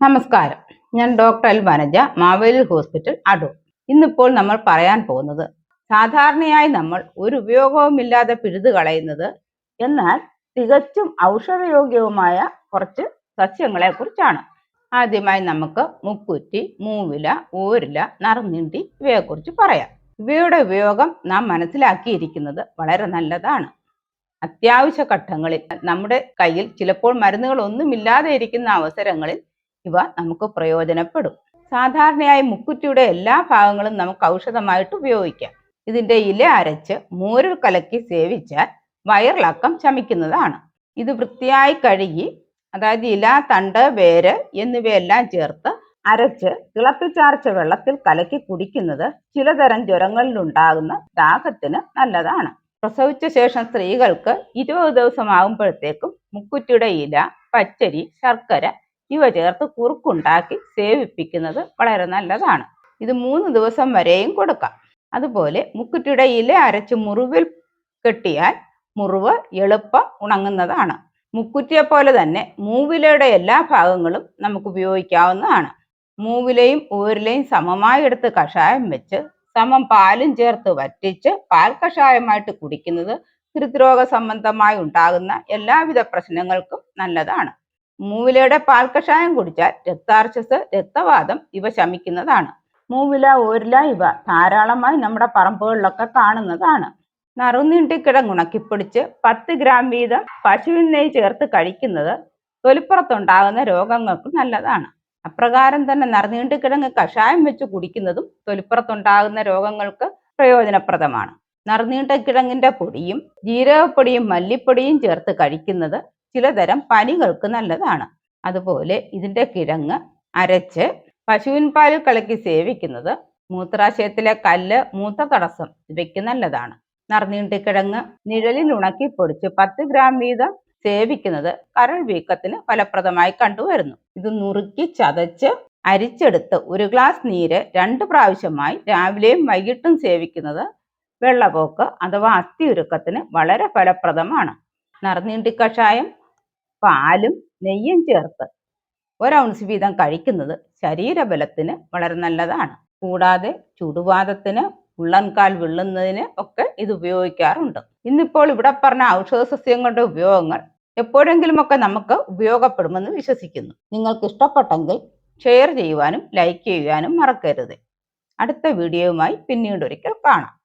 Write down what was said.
നമസ്കാരം. ഞാൻ doctor L Vanaja Maveli hospital Adoor. ഇന്നിപ്പോൾ നമ്മൾ പറയാൻ പോകുന്നത് സാധാരണയായി നമ്മൾ ഒരു ഉപയോഗവുമില്ലാതെ പിഴുതു കളയുന്നത് എന്നാൽ തികച്ചും ഔഷധയോഗ്യവുമായ കുറച്ച് സസ്യങ്ങളെ കുറിച്ചാണ് ആദ്യമായി നമുക്ക് മുക്കുറ്റി മൂവില ഊരില നറുനിണ്ടി ഇവയെക്കുറിച്ച് പറയാം. ഇവയുടെ ഉപയോഗം നാം മനസ്സിലാക്കിയിരിക്കുന്നത് വളരെ നല്ലതാണ്. അത്യാവശ്യ ഘട്ടങ്ങളിൽ നമ്മുടെ കയ്യിൽ ചിലപ്പോൾ മരുന്നുകൾ ഒന്നുമില്ലാതെ ഇരിക്കുന്ന അവസരങ്ങളിൽ ഇവ നമുക്ക് പ്രയോജനപ്പെടും. സാധാരണയായി മുക്കുറ്റിയുടെ എല്ലാ ഭാഗങ്ങളും നമുക്ക് ഔഷധമായിട്ട് ഉപയോഗിക്കാം. ഇതിന്റെ ഇല അരച്ച് മോരിൽ കലക്കി സേവിച്ചാൽ വയറിളക്കം ശമിക്കുന്നതാണ്. ഇത് വൃത്തിയായി കഴുകി അതായത് ഇല തണ്ട് വേര് എന്നിവയെല്ലാം ചേർത്ത് അരച്ച് തിളപ്പിച്ചാർച്ച വെള്ളത്തിൽ കലക്കി കുടിക്കുന്നത് ചിലതരം ജ്വരങ്ങളിലുണ്ടാകുന്ന ദാഹത്തിന് നല്ലതാണ്. പ്രസവിച്ച ശേഷം സ്ത്രീകൾക്ക് ഇരുപത് ദിവസമാകുമ്പോഴത്തേക്കും മുക്കുറ്റിയുടെ ഇല പച്ചരി ശർക്കര ഇവ ചേർത്ത് കുറുക്കുണ്ടാക്കി സേവിപ്പിക്കുന്നത് വളരെ നല്ലതാണ്. ഇത് മൂന്ന് ദിവസം വരെയും കൊടുക്കാം. അതുപോലെ മുക്കുറ്റിയുടെ ഇല അരച്ച് മുറിവിൽ കെട്ടിയാൽ മുറിവ് എളുപ്പം ഉണങ്ങുന്നതാണ്. മുക്കുറ്റിയെ പോലെ തന്നെ മൂവിലയുടെ എല്ലാ ഭാഗങ്ങളും നമുക്ക് ഉപയോഗിക്കാവുന്നതാണ്. മൂവിലയും ഊരിലയും സമമായി എടുത്ത് കഷായം വെച്ച് സമം പാലും ചേർത്ത് വറ്റിച്ച് പാൽ കഷായമായിട്ട് കുടിക്കുന്നത് ഹൃദ്രോഗ സംബന്ധമായി ഉണ്ടാകുന്ന എല്ലാവിധ പ്രശ്നങ്ങൾക്കും നല്ലതാണ്. മൂവിലയുടെ പാൽ കഷായം കുടിച്ചാൽ രക്താർച്ചസ് രക്തവാദം ഇവ ശമിക്കുന്നതാണ്. മൂവില ഓരില ഇവ ധാരാളമായി നമ്മുടെ പറമ്പുകളിലൊക്കെ കാണുന്നതാണ്. നറുനീണ്ടിക്കിടം ഉണക്കിപ്പിടിച്ച് പത്ത് ഗ്രാം വീതം പശുവിൻ നെയ്യ് ചേർത്ത് കഴിക്കുന്നത് തൊലിപ്പുറത്തുണ്ടാകുന്ന രോഗങ്ങൾക്ക് നല്ലതാണ്. അപ്രകാരം തന്നെ നറുനീണ്ടിക്കിടങ്ങ് കഷായം വെച്ച് കുടിക്കുന്നതും തൊലിപ്പുറത്തുണ്ടാകുന്ന രോഗങ്ങൾക്ക് പ്രയോജനപ്രദമാണ്. നറുനീണ്ടക്കിഴങ്ങിന്റെ പൊടിയും ജീരകപ്പൊടിയും മല്ലിപ്പൊടിയും ചേർത്ത് കഴിക്കുന്നത് ചിലതരം പനികൾക്ക് നല്ലതാണ്. അതുപോലെ ഇതിന്റെ കിഴങ്ങ് അരച്ച് പശുവിൻ പാലിൽ കലക്കി സേവിക്കുന്നത് മൂത്രാശയത്തിലെ കല്ല് മൂത്ര തടസ്സം ഇവയ്ക്ക് നല്ലതാണ്. നറുനീണ്ടിക്കിഴങ്ങ് നിഴലിൽ ഉണക്കി പൊടിച്ച് പത്ത് ഗ്രാം വീതം സേവിക്കുന്നത് കരൾ വീക്കത്തിന് ഫലപ്രദമായി കണ്ടുവരുന്നു. ഇത് നുറുക്കി ചതച്ച് അരിച്ചെടുത്ത് ഒരു ഗ്ലാസ് നീര് രണ്ട് പ്രാവശ്യമായി രാവിലെയും വൈകിട്ടും സേവിക്കുന്നത് വെള്ളപോക്ക് അഥവാ അസ്ഥി വളരെ ഫലപ്രദമാണ്. നറുനീണ്ടി കഷായം പാലും നെയ്യും ചേർത്ത് ഒരൗൺസ് വീതം കഴിക്കുന്നത് ശരീരബലത്തിന് വളരെ നല്ലതാണ്. കൂടാതെ ചുടുവാദത്തിന് ഉള്ളൻകാൽ വിള്ളുന്നതിന് ഒക്കെ ഇത് ഉപയോഗിക്കാറുണ്ട്. ഇന്നിപ്പോൾ ഇവിടെ പറഞ്ഞ ഔഷധ സസ്യങ്ങളുടെ ഉപയോഗങ്ങൾ എപ്പോഴെങ്കിലുമൊക്കെ നമുക്ക് ഉപയോഗപ്പെടുമെന്ന് വിശ്വസിക്കുന്നു. നിങ്ങൾക്ക് ഇഷ്ടപ്പെട്ടെങ്കിൽ ഷെയർ ചെയ്യുവാനും ലൈക്ക് ചെയ്യുവാനും മറക്കരുത്. അടുത്ത വീഡിയോയുമായി പിന്നീട് ഒരിക്കൽ കാണാം.